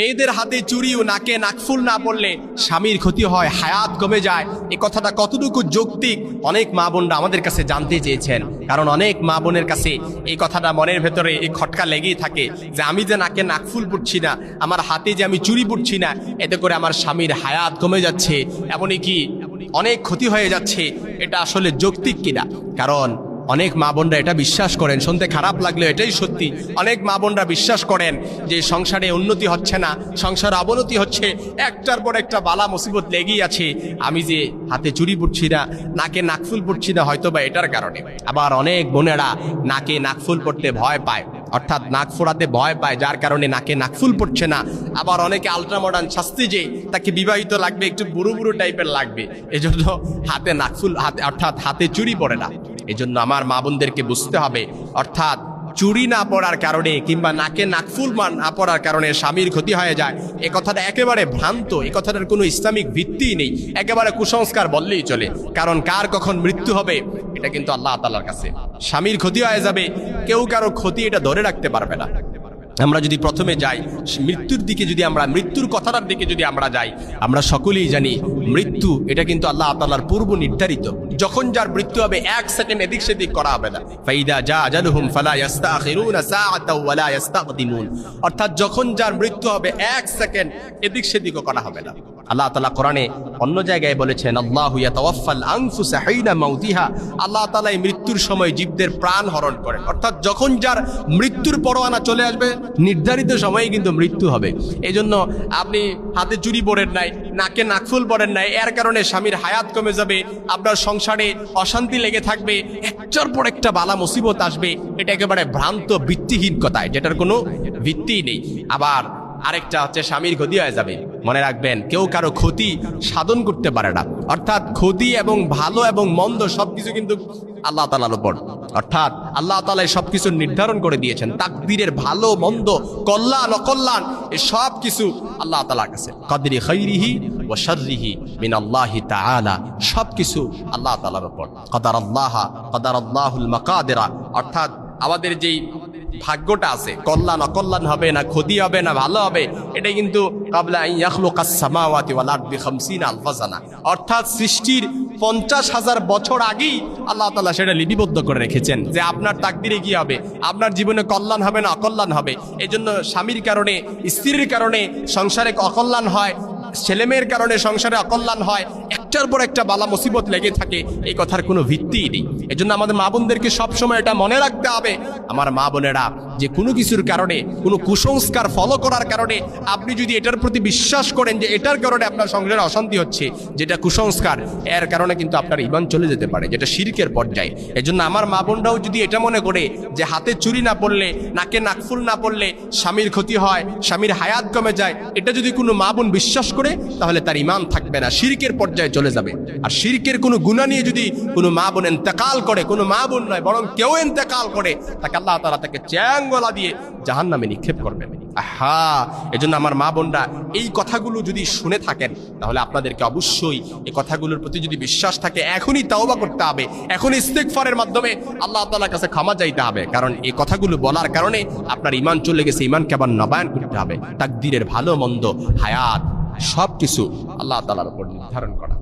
মেয়েদের হাতে চুরি ও নাকে নাকফুল না পড়লে স্বামীর ক্ষতি হয়, হায়াত কমে যায়। এ কথাটা কতটুকু যৌক্তিক, অনেক মা বোনরা আমাদের কাছে জানতে চেয়েছেন। কারণ অনেক মা বোনের কাছে এই কথাটা মনের ভেতরে এই খটকা লেগেই থাকে যে আমি যে নাকে নাকফুল পড়ছি না, আমার হাতে যে আমি চুরি পড়ছি না, এতে করে আমার স্বামীর হায়াত কমে যাচ্ছে। এমনই কি অনেক ক্ষতি হয়ে যাচ্ছে। এটা আসলে যৌক্তিক কিনা? কারণ অনেক মা বোনরা এটা বিশ্বাস করেন, শুনতে খারাপ লাগলেও এটাই সত্যি। অনেক মা বোনরা বিশ্বাস করেন যে সংসারে উন্নতি হচ্ছে না, সংসারে অবনতি হচ্ছে, একটার পর একটা বালা মুসিবত লেগেই আছে। আমি যে হাতে চুরি পড়ছি না, নাকে নাকফুল পড়ছি না হয়তো বা এটার কারণে। আবার অনেক বোনেরা নাকে নাকফুল পড়তে ভয় পায়, অর্থাৎ নাক ফোড়াতে ভয় পায়, যার কারণে নাকে নাকফুল পড়ছে না। আবার অনেকে আলট্রা মডার্ন শাস্তি যে, তাকে বিবাহিত লাগবে, একটু বুড়ো বুড়ো টাইপের লাগবে। এজন্য হাতে নাকফুল হাতে, অর্থাৎ হাতে চুরি পড়ে না। এজন্য আমার মা বোনদেরকে বুঝতে হবে। অর্থাৎ চুরি না পড়ার কারণে কিংবা নাকে নাকফুল মান না পড়ার কারণে স্বামীর ক্ষতি হয়ে যায়। এ কথাটা একেবারে ভ্রান্ত। এ কথাটার কোনো ইসলামিক ভিত্তি নেই। একেবারে কুসংস্কার বললেই চলে। কারণ কার কখন মৃত্যু হবে, এটা কিন্তু আল্লাহ তালার কাছে। স্বামীর ক্ষতি হয়ে যাবে। কেউ কারও ক্ষতি এটা ধরে রাখতে পারবে না। আমরা যদি প্রথমে যাই, মৃত্যুর দিকে যদি আমরা, মৃত্যুর কথাটার দিকে যদি আমরা যাই, আমরা সকলেই জানি মৃত্যু, এটা কিন্তু আল্লাহ তাল্লার পূর্ব নির্ধারিত। যখন যার মৃত্যু হবে, এক সেকেন্ড এদিক সেদিক করা হবে না। ফাইদা যা আজালুহুম ফালা ওয়ালা ইস্তাকদিমুন অর্থাৎ যখন যার মৃত্যু হবে, এক সেকেন্ড এদিক সেদিকও করা হবে না। আল্লাহ তাআলা কোরআনে অন্য জায়গায় বলেছেন, আল্লাহু ইয়াতাওয়াফাল আনফুসা হিনা মাউতিহা। আল্লাহ তাআলা এই মৃত্যুর সময় জীবদের প্রাণ হরণ করেন। অর্থাৎ যখন যার মৃত্যুর পরোয়ানা চলে আসবে, নির্ধারিত সময়ে কিন্তু মৃত্যু হবে। এই জন্য আপনি হাতে চুরি পড়েন নাই, নাকে নাকফুল পড়েন নাই, এর কারণে স্বামীর হায়াত কমে যাবে, আপনার সংসারে অশান্তি লেগে থাকবে, একটার পর একটা বালা মুসিবত আসবে, এটা একেবারে ভ্রান্ত, ভিত্তিহীন কথায় যেটার কোনো ভিত্তিই নেই। আবার আরেকটা হচ্ছে স্বামীর ক্ষতি হয়ে যাবে। মনে রাখবেন, কেউ কারও ক্ষতি সাধন করতে পারে না। অর্থাৎ ক্ষতি এবং ভালো এবং মন্দ সবকিছু কিন্তু আল্লাহ তালার উপর। অর্থাৎ আল্লাহ তালা সবকিছু নির্ধারণ করে দিয়েছেন। তাকদিরের ভালো, মন্দ, কল্যাণ, অকল্যাণ, এ সব কিছু আল্লাহ তালার কাছে। কদরি খৈরিহি ও শর্রিহি মিন আল্লাহি তাআলা, সবকিছু আল্লাহ তালার উপর। কদার আল্লাহ, কদার আল্লাহুল মাকাদেরা। অর্থাৎ আমাদের যেই ভাগ্যটা আছে। কল্যাণ অকল্যাণ হবে না, ক্ষতি হবে না, ভালো হবে। এটা কিন্তু কাবলা ইয়াখলুকাস সামাওয়াতি ওয়াল আরদি 50 আলফা সানা অর্থাৎ সৃষ্টির পঞ্চাশ হাজার বছর আগেই আল্লাহ তালা সেটা লিপিবদ্ধ করে রেখেছেন যে আপনার তাকদিরে কি হবে? আপনার জীবনে কল্যাণ হবে না অকল্যাণ হবে? এজন্য স্বামীর কারণে, স্ত্রীর কারণে সংসারে অকল্যাণ হয়, ছেলেমেয়ের কারণে সংসারে অকল্যাণ হয়। একটার পর একটা বালা মুসিবত লেগে থাকে, এই কথার কোনো ভিত্তিই নেই। এজন্য আমাদের মা বোনদেরকে সবসময় এটা মনে রাখতে হবে। আমার মা বোনেরা, যে কোনো কিছুর কারণে, কোনো কুসংস্কার ফলো করার কারণে, আপনি যদি এটার প্রতি বিশ্বাস করেন যে এটার কারণে আপনার সংসারে অশান্তি হচ্ছে, যেটা কুসংস্কার, এর কারণে কিন্তু আপনার ইমান চলে যেতে পারে, যেটা শিরকের পর্যায়ে। এজন্য আমার মা বোনরাও যদি এটা মনে করে, যে হাতে চুরি না পড়লে, নাকে নাকফুল না পড়লে স্বামীর ক্ষতি হয়, স্বামীর হায়াত কমে যায়, এটা যদি কোনো মা বোন বিশ্বাস করে, তাহলে তার ইমান থাকবে না। শিরকের পর্যায়ে চলে যাবে। আর শিরকের কোনো গুণা নিয়ে যদি কোনো মা বোন এন্তেকাল করে, কোনো মা বোন নয়, বরং কেউ এন্তেকাল করে, তাকে আল্লাহ তারা তাকে চ্যাংগলা দিয়ে জাহান নামে নিক্ষেপ করবেন। আহা! এজন্য আমার মা বোনরা, এই কথাগুলো যদি শুনে থাকেন, তাহলে আপনাদেরকে অবশ্যই এই কথাগুলোর প্রতি যদি বিশ্বাস থাকে, এখনই তাওবা করতে হবে। এখনই ইস্তেকফারের মাধ্যমে আল্লাহ তাআলার কাছে ক্ষমা চাইতে হবে। কারণ এই কথাগুলো বলার কারণে আপনার ইমান চলে গেছে ইমানকে আবার নবায়ন করতে হবে। তাকদিরের ভালো, মন্দ, হায়াত সব কিছু আল্লাহ তালার উপর নির্ধারণ করা।